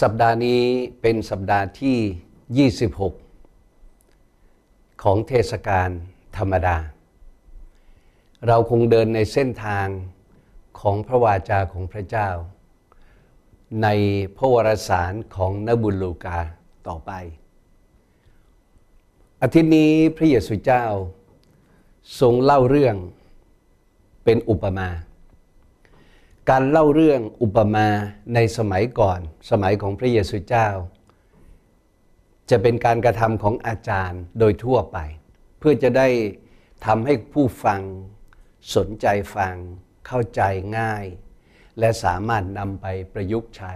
สัปดาห์นี้เป็นสัปดาห์ที่ 26 ของเทศกาลธรรมดา เราคงเดินในเส้นทางของพระวาจาของพระเจ้า ในพระวรสารของนบุญลูกาต่อไป อาทิตย์นี้พระเยซูเจ้าทรงเล่าเรื่องเป็นอุปมา การเล่าเรื่องอุปมาในสมัยก่อน สมัยของพระเยซูเจ้า จะเป็นการกระทำของอาจารย์โดยทั่วไป เพื่อจะได้ทำให้ผู้ฟังสนใจฟัง เข้าใจง่าย และสามารถนำไปประยุกต์ใช้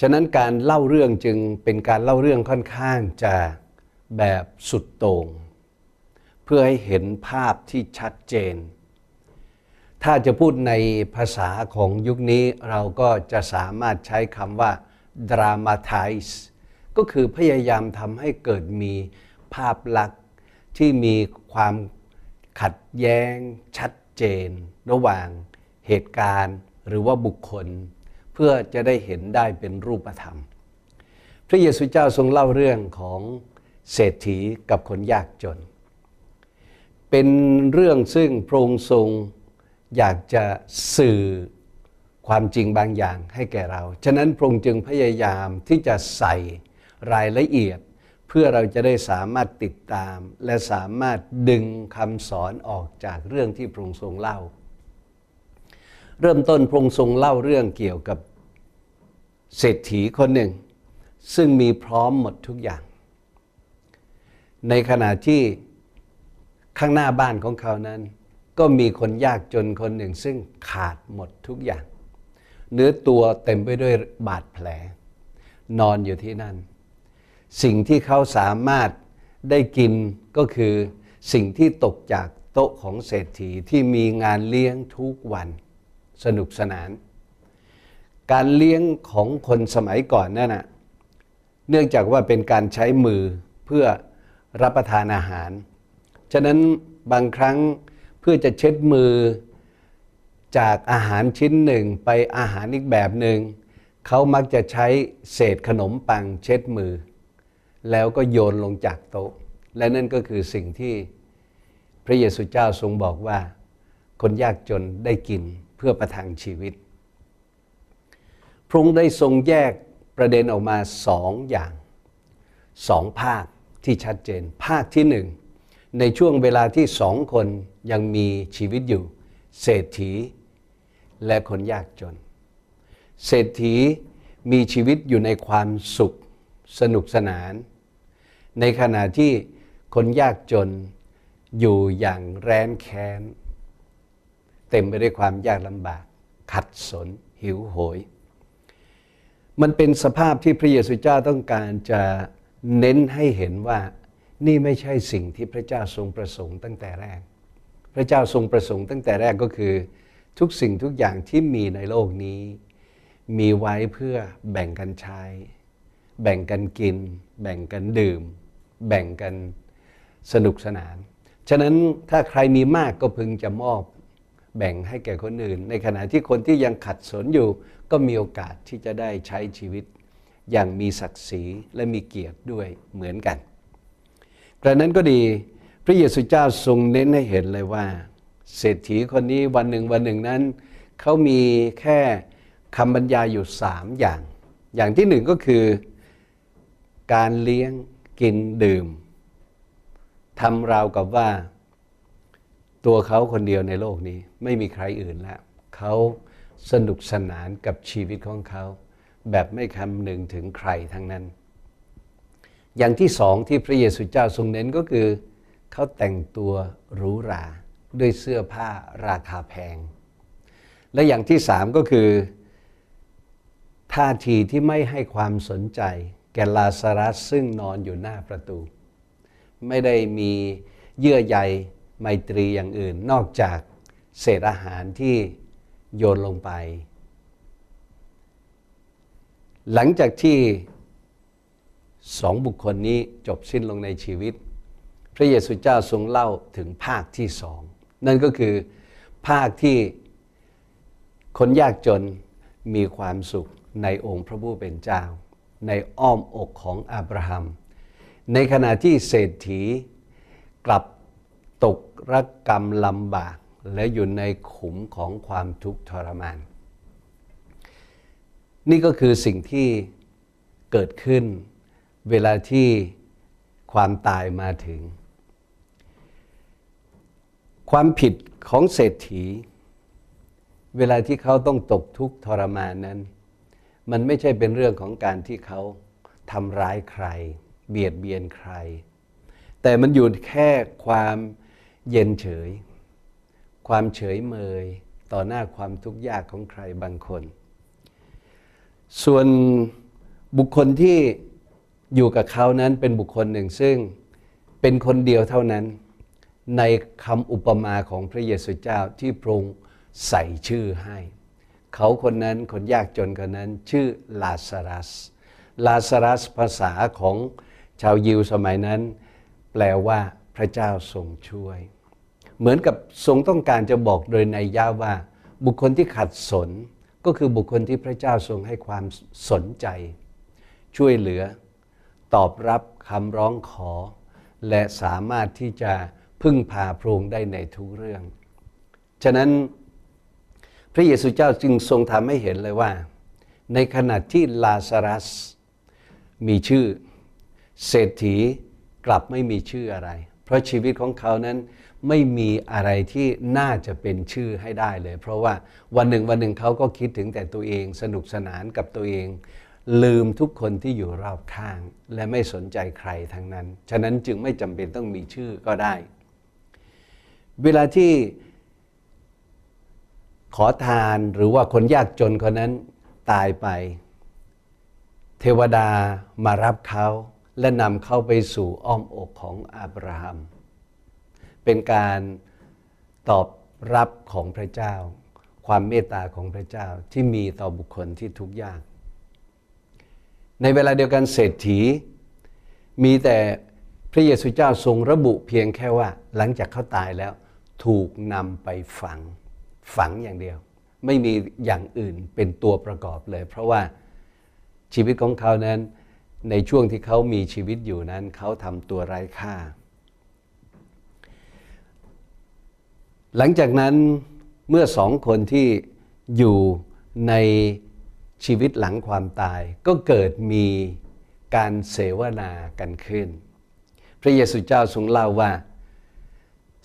ฉะนั้นการเล่าเรื่องจึงเป็นการเล่าเรื่องค่อนข้างจะแบบสุดโต่งเพื่อให้เห็นภาพที่ชัดเจน ถ้าจะพูดในภาษาของยุคนี้เราก็จะสามารถใช้คำว่า dramatize ก็คือพยายามทำให้เกิดมีภาพลักษณ์ที่มีความขัดแย้งชัดเจน ระหว่างเหตุการณ์หรือว่าบุคคล เพื่อจะได้เห็นได้เป็นรูปธรรม พระเยซูเจ้าทรงเล่าเรื่องของเศรษฐีกับคนยากจน เป็นเรื่องซึ่งพระองค์ทรง อยากจะสื่อความจริงบางอย่างให้แก่เรา ฉะนั้นพระองค์จึงพยายามที่จะใส่รายละเอียด เพื่อเราจะได้สามารถติดตาม และสามารถดึงคำสอนออกจากเรื่องที่พระองค์ทรงเล่า เริ่มต้นพระองค์ทรงเล่าเรื่องเกี่ยวกับเศรษฐีคนหนึ่ง ซึ่งมีพร้อมหมดทุกอย่าง ในขณะที่ข้างหน้าบ้านของเขานั้น ก็มีคนยากจนคนหนึ่งซึ่งขาดหมดทุกอย่าง เนื้อตัวเต็มไปด้วยบาดแผล นอนอยู่ที่นั่น สิ่งที่เขาสามารถได้กินก็คือสิ่งที่ตกจากโต๊ะของเศรษฐีที่มีงานเลี้ยงทุกวัน สนุกสนาน การเลี้ยงของคนสมัยก่อนนั่นนะเนื่องจากว่าเป็นการใช้มือเพื่อรับประทานอาหาร ฉะนั้นบางครั้ง เพื่อจะเช็ดมือจากอาหารชิ้นหนึ่งไปอาหารอีกแบบหนึ่งเขามักจะใช้เศษขนมปังเช็ดมือ แล้วก็โยนลงจากโต๊ะ และนั่นก็คือสิ่งที่พระเยซูเจ้าทรงบอกว่า คนยากจนได้กินเพื่อประทังชีวิต พระองค์ได้ทรงแยกประเด็นออกมาสองอย่างสองภาคที่ชัดเจน ภาคที่หนึ่ง ในช่วงเวลาที่สองคนยังมีชีวิตอยู่ เศรษฐีและคนยากจน เศรษฐีมีชีวิตอยู่ในความสุขสนุกสนาน ในขณะที่คนยากจนอยู่อย่างแร้นแค้น เต็มไปด้วยความยากลำบาก ขัดสน หิวโหย มันเป็นสภาพที่พระเยซูเจ้าต้องการจะเน้นให้เห็นว่า นี่ไม่ใช่สิ่งที่พระเจ้าทรงประสงค์ตั้งแต่แรก พระเจ้าทรงประสงค์ตั้งแต่แรกก็คือ ทุกสิ่งทุกอย่างที่มีในโลกนี้ มีไว้เพื่อแบ่งกันใช้ แบ่งกันกิน แบ่งกันดื่ม แบ่งกันสนุกสนาน ฉะนั้นถ้าใครมีมากก็พึงจะมอบแบ่งให้แก่คนอื่น ในขณะที่คนที่ยังขัดสนอยู่ก็มีโอกาสที่จะได้ใช้ชีวิต อย่างมีศักดิ์ศรีและมีเกียรติด้วยเหมือนกัน กระนั้นก็ดีพระเยซูเจ้าทรงเน้นให้เห็นเลยว่า เศรษฐีคนนี้วันหนึ่งวันหนึ่งนั้นเขามีแค่คำบรรยายอยู่สามอย่าง อย่างที่หนึ่งก็คือการเลี้ยงกินดื่มทำราวกับว่า ตัวเขาคนเดียวในโลกนี้ ไม่มีใครอื่นแล้วเขาสนุกสนานกับชีวิตของเขา แบบไม่คำนึงถึงใครทั้งนั้น อย่างที่สองที่พระเยซูเจ้าทรงเน้นก็คือ เขาแต่งตัวหรูหราด้วยเสื้อผ้าราคาแพง และอย่างที่สามก็คือท่าทีที่ไม่ให้ความสนใจ แก่ลาซารัสซึ่งนอนอยู่หน้าประตู ไม่ได้มีเยื่อใยไมตรีอย่างอื่น นอกจากเศษอาหารที่โยนลงไป หลังจากที่ สองบุคคลนี้จบสิ้นลงในชีวิต พระเยซูเจ้าทรงเล่าถึงภาคที่สองนั่นก็คือภาคที่คนยากจนมีความสุขในองค์พระผู้เป็นเจ้า ในอ้อมอกของอับราฮัม ในขณะที่เศรษฐีกลับตกระกรรมลำบาก และอยู่ในขุมของความทุกข์ทรมาน นี่ก็คือสิ่งที่เกิดขึ้น เวลาที่ความตายมาถึง ความผิดของเศรษฐี เวลาที่เขาต้องตกทุกข์ทรมานนั้น มันไม่ใช่เป็นเรื่องของการที่เขาทำร้ายใคร เบียดเบียนใคร แต่มันอยู่แค่ความเย็นเฉย ความเฉยเมยต่อหน้าความทุกข์ยากของใครบางคน ส่วนบุคคลที่ อยู่กับเขานั้นเป็นบุคคลหนึ่งซึ่งเป็นคนเดียวเท่านั้น ในคำอุปมาของพระเยซูเจ้าที่พระองค์ใส่ชื่อให้ เขาคนนั้นคนยากจนคนนั้นชื่อลาซารัส ลาซารัสภาษาของชาวยิวสมัยนั้น แปลว่าพระเจ้าทรงช่วย เหมือนกับทรงต้องการจะบอกโดยในย่าว่า บุคคลที่ขัดสนก็คือบุคคลที่พระเจ้าทรงให้ความสนใจ ช่วยเหลือ ตอบรับคำร้องขอ และสามารถที่จะพึ่งพาพระองค์ได้ในทุกเรื่อง ฉะนั้นพระเยซูเจ้าจึงทรงทำให้เห็นเลยว่า ในขณะที่ลาซารัสมีชื่อ เศรษฐีกลับไม่มีชื่ออะไร เพราะชีวิตของเขานั้นไม่มีอะไรที่น่าจะเป็นชื่อให้ได้เลย เพราะว่าวันหนึ่งวันหนึ่งเขาก็คิดถึงแต่ตัวเอง สนุกสนานกับตัวเอง ลืมทุกคนที่อยู่รอบข้าง และไม่สนใจใครทั้งนั้น ฉะนั้นจึงไม่จำเป็นต้องมีชื่อก็ได้ เวลาที่ขอทานหรือว่าคนยากจนคนนั้นตายไป เทวดามารับเขาและนำเขาไปสู่อ้อมอกของอับราฮัม เป็นการตอบรับของพระเจ้า ความเมตตาของพระเจ้าที่มีต่อบุคคลที่ทุกข์ยาก ในเวลาเดียวกันเศรษฐี มีแต่พระเยซูเจ้าทรงระบุเพียงแค่ว่า หลังจากเขาตายแล้ว ถูกนำไปฝังฝังอย่างเดียว ไม่มีอย่างอื่นเป็นตัวประกอบเลย เพราะว่าชีวิตของเขานั้น ในช่วงที่เขามีชีวิตอยู่นั้น เขาทำตัวไร้ค่า หลังจากนั้นเมื่อสองคนที่อยู่ใน ชีวิตหลังความตายก็เกิดมีการเสวนากันขึ้น พระเยซูเจ้าทรงเล่าว่า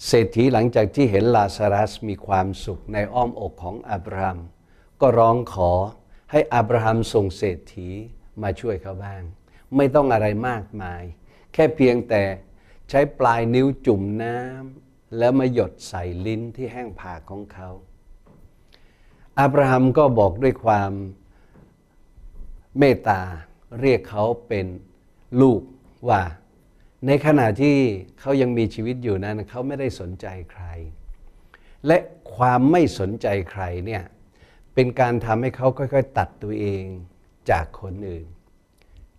เศรษฐีหลังจากที่เห็นลาซารัสมีความสุขในอ้อมอกของอับราฮัม ก็ร้องขอให้อับราฮัมส่งเศรษฐีมาช่วยเขาบ้าง ไม่ต้องอะไรมากมาย แค่เพียงแต่ใช้ปลายนิ้วจุ่มน้ำแล้วมาหยดใส่ลิ้นที่แห้งผากของเขาอับราฮัมก็บอกด้วยความ เมตตาเรียกเขาเป็นลูกว่า ในขณะที่เขายังมีชีวิตอยู่นั้นเขาไม่ได้สนใจใคร และความไม่สนใจใครเนี่ยเป็นการทำให้เขาค่อยๆ ตัดตัวเองจากคนอื่น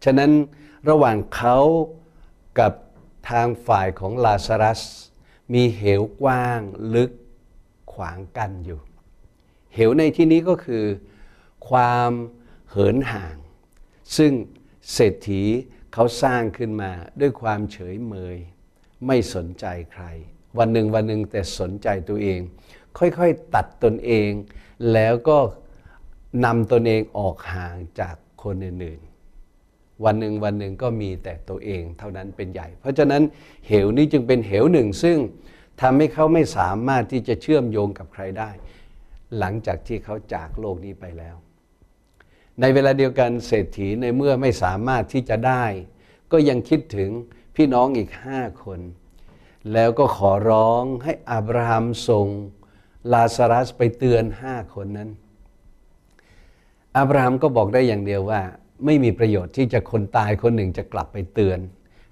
ฉะนั้นระหว่างเขากับทางฝ่ายของลาซารัส มีเหวกว้างลึกขวางกันอยู่ เหวในที่นี้ก็คือ ความเหินห่าง ซึ่งเศรษฐีเขาสร้างขึ้นมาด้วยความเฉยเมย ไม่สนใจใคร วันหนึ่งวันหนึ่งแต่สนใจตัวเอง ค่อยๆตัดตนเอง แล้วก็นำตนเองออกห่างจากคนอื่นๆ วันหนึ่งวันหนึ่งก็มีแต่ตัวเองเท่านั้นเป็นใหญ่ เพราะฉะนั้นเหวนี้จึงเป็นเหวหนึ่ง ซึ่งทำให้เขาไม่สามารถที่จะเชื่อมโยงกับใครได้ หลังจากที่เขาจากโลกนี้ไปแล้ว ในเวลาเดียวกันเศรษฐีในเมื่อไม่สามารถที่จะได้ ก็ยังคิดถึงพี่น้องอีกห้าคน แล้วก็ขอร้องให้อับราฮัมส่งลาซารัสไปเตือนห้าคนนั้น อับราฮัมก็บอกได้อย่างเดียวว่า ไม่มีประโยชน์ที่จะคนตายคนหนึ่งจะกลับไปเตือน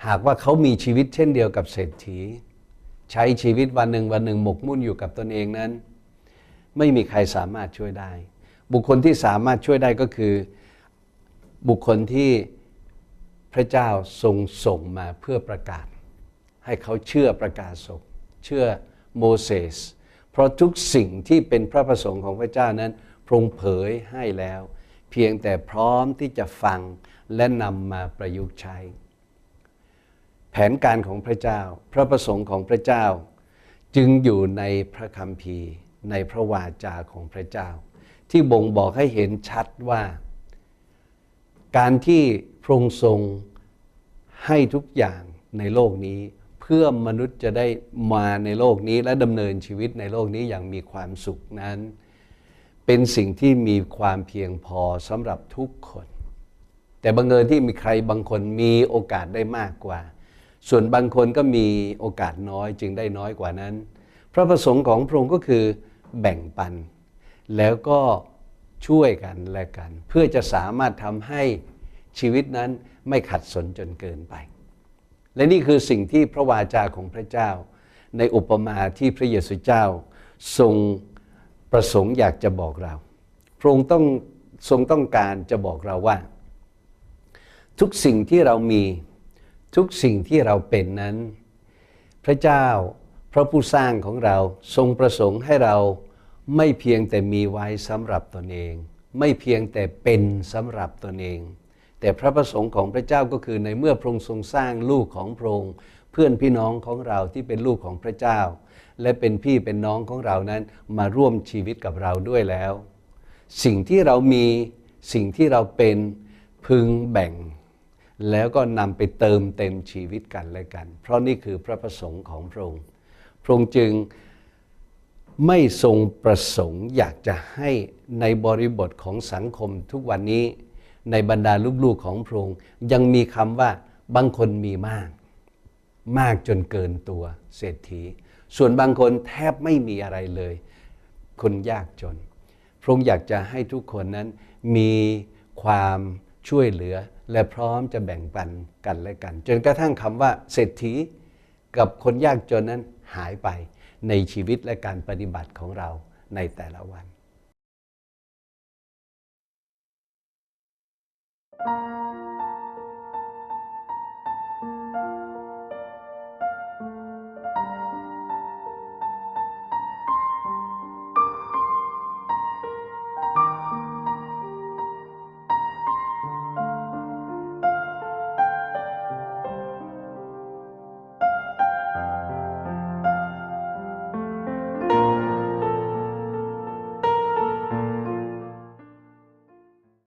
หากว่าเขามีชีวิตเช่นเดียวกับเศรษฐี ใช้ชีวิตวันหนึ่งวันหนึ่งหมกมุ่นอยู่กับตนเองนั้น ไม่มีใครสามารถช่วยได้ บุคคลที่สามารถช่วยได้ก็คือ บุคคลที่พระเจ้าทรงส่งมาเพื่อประกาศ ให้เขาเชื่อประกาศศกเชื่อโมเสสเพราะทุกสิ่งที่เป็นพระประสงค์ของพระเจ้านั้นพรงเผยให้แล้ว เพียงแต่พร้อมที่จะฟังและนำมาประยุกต์ใช้ แผนการของพระเจ้า พระประสงค์ของพระเจ้า จึงอยู่ในพระคัมภีร์ในพระวาจาของพระเจ้า ที่บ่งบอกให้เห็นชัดว่า การที่พระองค์ทรงให้ทุกอย่างในโลกนี้ เพื่อมนุษย์จะได้มาในโลกนี้และดำเนินชีวิตในโลกนี้อย่างมีความสุขนั้น เป็นสิ่งที่มีความเพียงพอสำหรับทุกคน แต่บังเอิญที่มีใครบางคนมีโอกาสได้มากกว่า ส่วนบางคนก็มีโอกาสน้อยจึงได้น้อยกว่านั้น พระประสงค์ของพระองค์ก็คือแบ่งปัน แล้วก็ช่วยกันและกัน เพื่อจะสามารถทำให้ชีวิตนั้นไม่ขัดสนจนเกินไป และนี่คือสิ่งที่พระวาจาของพระเจ้า ในอุปมาที่พระเยซูเจ้า ทรงประสงค์อยากจะบอกเรา พระองค์ต้องทรงต้องการจะบอกเราว่า ทุกสิ่งที่เรามีทุกสิ่งที่เราเป็นนั้น พระเจ้าพระผู้สร้างของเราทรงประสงค์ให้เรา ไม่เพียงแต่มีไว้สำหรับตนเอง ไม่เพียงแต่เป็นสำหรับตนเอง แต่พระประสงค์ของพระเจ้าก็คือในเมื่อพระองค์ทรงสร้างลูกของพระองค์เพื่อนพี่น้องของเราที่เป็นลูกของพระเจ้า และเป็นพี่เป็นน้องของเรานั้นมาร่วมชีวิตกับเราด้วยแล้ว สิ่งที่เรามีสิ่งที่เราเป็นพึงแบ่ง แล้วก็นำไปเติมเต็มชีวิตกันและกัน เพราะนี่คือพระประสงค์ของพระองค์พระองค์จึง ไม่ทรงประสงค์อยากจะให้ในบริบทของสังคมทุกวันนี้ในบรรดาลูกๆของพระองค์ยังมีคำว่าบางคนมีมาก มากจนเกินตัวเศรษฐี ส่วนบางคนแทบไม่มีอะไรเลย คนยากจน พระองค์อยากจะให้ทุกคนนั้นมีความช่วยเหลือและพร้อมจะแบ่งปันกันและกัน จนกระทั่งคำว่าเศรษฐีกับคนยากจนนั้นหายไป ในชีวิตและการปฏิบัติของเราในแต่ละวัน thank you